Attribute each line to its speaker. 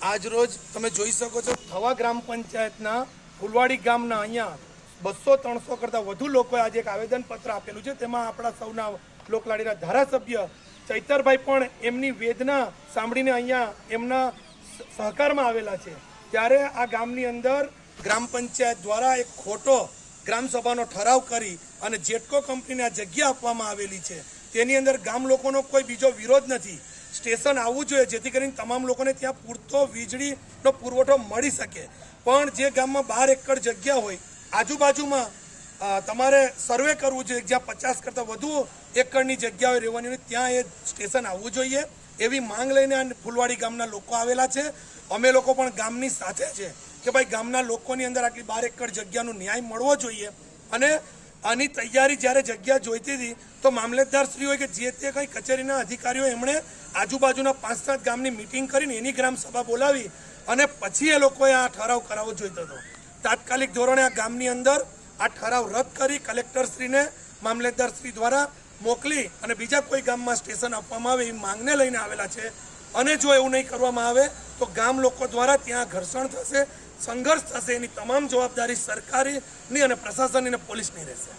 Speaker 1: આજ રોજ તમે જોઈ શકો છો થવા ગ્રામ પંચાયતના ફુલવાડી ગામના અહીંયા બસો ત્રણસો કરતાં વધુ લોકોએ આજે એક આવેદનપત્ર આપેલું છે. તેમાં આપણા સૌના લોકલાડીના ધારાસભ્ય ચૈતરભાઈ પણ એમની વેદના સાંભળીને અહીંયા એમના સહકારમાં આવેલા છે. ત્યારે આ ગામની અંદર ગ્રામ પંચાયત દ્વારા એક ખોટો ગ્રામસભાનો ઠરાવ કરી અને જેટકો કંપનીને આ જગ્યા આપવામાં આવેલી છે. તેની અંદર ગામ લોકોનો કોઈ બીજો વિરોધ નથી. સ્ટેશન આવવું જોઈએ, જેથી કરીને તમામ લોકોને ત્યાં પૂરતો વીજળીનો પુરવઠો મળી શકે. પણ જે ગામમાં બાર એકર જગ્યા હોય, આજુબાજુમાં તમારે સર્વે કરવું જોઈએ, જ્યાં પચાસ કરતાં વધુ એકરની રહેવાની હોય, ત્યાં એ સ્ટેશન આવવું જોઈએ. એવી માંગ લઈને આ ફૂલવાડી ગામના લોકો આવેલા છે. અમે લોકો પણ ગામની સાથે છે કે ભાઈ ગામના લોકોની અંદર આટલી બાર એકર જગ્યાનો ન્યાય મળવો જોઈએ. અને આની તૈયારી જ્યારે જગ્યા જોઈતી હતી, તો મામલતદાર શ્રી હોય કે જે તે કંઈ કચેરીના અધિકારીઓ એમણે આજુબાજુના પાંચ સાત ગામની મિટિંગ કરીને એની ગ્રામસભા બોલાવી અને પછી એ લોકોએ આ ઠરાવ કરાવવો જોઈતો હતો. તાત્કાલિક ધોરણે આ ગામની અંદર આ ઠરાવ રદ કરી કલેક્ટરશ્રીને મામલતદારશ્રી દ્વારા મોકલી અને બીજા કોઈ ગામમાં સ્ટેશન આપવામાં આવે એ માંગને લઈને આવેલા છે. અને જો એવું નહીં કરવામાં આવે તો ગામ લોકો દ્વારા ત્યાં ઘર્ષણ થશે, સંઘર્ષ થશે, એની તમામ જવાબદારી સરકારીની અને પ્રશાસનની અને પોલીસની રહેશે.